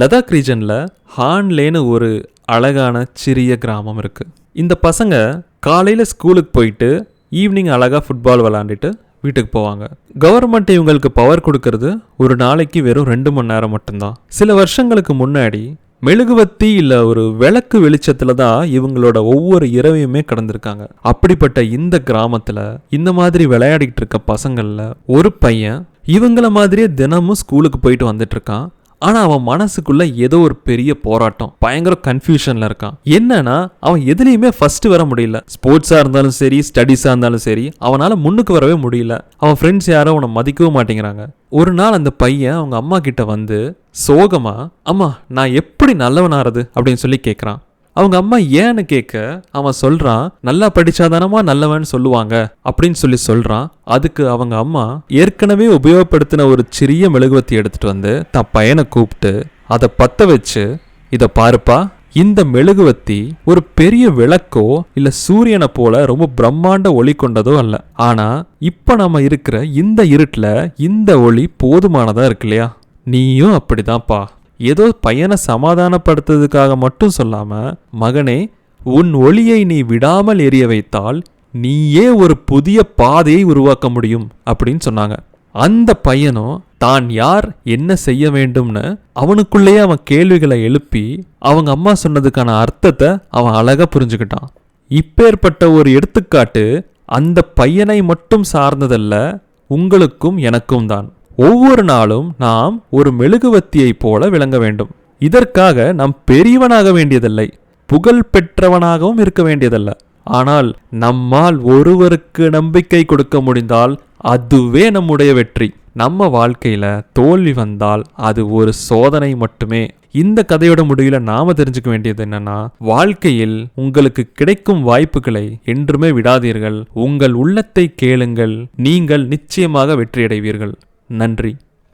லதாக் ரீஜனில் ஹான்லேன்னு ஒரு அழகான சிறிய கிராமம் இருக்குது இந்த பசங்க காலையில் ஸ்கூலுக்கு போயிட்டு ஈவினிங் அழகாக ஃபுட்பால் விளாண்டுட்டு வீட்டுக்கு போவாங்க. கவர்மெண்ட் இவங்களுக்கு பவர் கொடுக்கறது ஒரு நாளைக்கு வெறும் ரெண்டு மணி நேரம் மட்டும்தான். சில வருஷங்களுக்கு முன்னாடி மெழுகுவத்தி இல்லை ஒரு விளக்கு வெளிச்சத்தில் தான் இவங்களோட ஒவ்வொரு இரவையுமே கடந்திருக்காங்க. அப்படிப்பட்ட இந்த கிராமத்தில் இந்த மாதிரி விளையாடிட்டு இருக்க பசங்களில் ஒரு பையன் இவங்கள மாதிரியே தினமும் ஸ்கூலுக்கு போயிட்டு வந்துட்டு இருக்கான். ஆனால் அவன் மனசுக்குள்ள ஏதோ ஒரு பெரிய போராட்டம். பயங்கர கன்ஃபியூஷனில் இருக்கான். என்னன்னா அவன் எதுலேயுமே ஃபர்ஸ்ட் வர முடியல. ஸ்போர்ட்ஸாக இருந்தாலும் சரி ஸ்டடீஸாக இருந்தாலும் சரி அவனால் முன்னுக்கு வரவே முடியல. அவன் ஃப்ரெண்ட்ஸ் யாரும் அவனை மதிக்கவும் மாட்டேங்கிறாங்க. ஒரு நாள் அந்த பையன் அவங்க அம்மா கிட்ட வந்து சோகமாக அம்மா நான் எப்படி நல்லவனாகிறது அப்படின்னு சொல்லி கேட்குறான் அவங்க அம்மா ஏன்னு கேட்க அவன் சொல்றான் நல்லா படிச்சாதானமா நல்லவன்னு சொல்லுவாங்க அப்படின்னு சொல்லி சொல்றான். அதுக்கு அவங்க அம்மா ஏற்கனவே உபயோகப்படுத்தின ஒரு சிறிய மெழுகுவத்தி எடுத்துட்டு வந்து தன் பையனை கூப்பிட்டு அதை பத்த வச்சு இதை பாருப்பா இந்த மெழுகுவத்தி ஒரு பெரிய விளக்கோ இல்ல சூரியனை போல ரொம்ப பிரம்மாண்ட ஒளி கொண்டதோ அல்ல. ஆனா இப்ப நம்ம இருக்கிற இந்த இருட்டுல இந்த ஒளி போதுமானதா இருக்கு இல்லையா? நீயும் அப்படிதான்ப்பா. ஏதோ பையனை சமாதானப்படுத்துறதுக்காக மட்டும் சொல்லாம மகனே உன் ஒளியை நீ விடாமல் எரிய வைத்தால் நீயே ஒரு புதிய பாதையை உருவாக்க முடியும் அப்படின்னு சொன்னாங்க. அந்த பையனும் தான் யார்? என்ன செய்ய வேண்டும்னு? அவனுக்குள்ளேயே அவன் கேள்விகளை எழுப்பி அவங்க அம்மா சொன்னதுக்கான அர்த்தத்தை அவன் அழகா புரிஞ்சுக்கிட்டான். இப்பேற்பட்ட ஒரு எடுத்துக்காட்டு அந்த பையனை மட்டும் சார்ந்ததல்ல உங்களுக்கும் எனக்கும் தான். ஒவ்வொரு நாளும் நாம் ஒரு மெழுகுவத்தியைப் போல விளங்க வேண்டும். இதற்காக நாம் பெரியவனாக வேண்டியதில்லை புகழ் பெற்றவனாகவும் இருக்க வேண்டியதல்ல. ஆனால் நம்மால் ஒருவருக்கு நம்பிக்கை கொடுக்க முடிந்தால் அதுவே நம்முடைய வெற்றி. நம்ம வாழ்க்கையில தோல்வி வந்தால் அது ஒரு சோதனை மட்டுமே. இந்த கதையோட முடிவில் நாம தெரிஞ்சுக்க வேண்டியது என்னன்னா வாழ்க்கையில் உங்களுக்கு கிடைக்கும் வாய்ப்புகளை என்றுமே விடாதீர்கள். உங்கள் உள்ளத்தை கேளுங்கள். நீங்கள் நிச்சயமாக வெற்றியடைவீர்கள். நன்றி.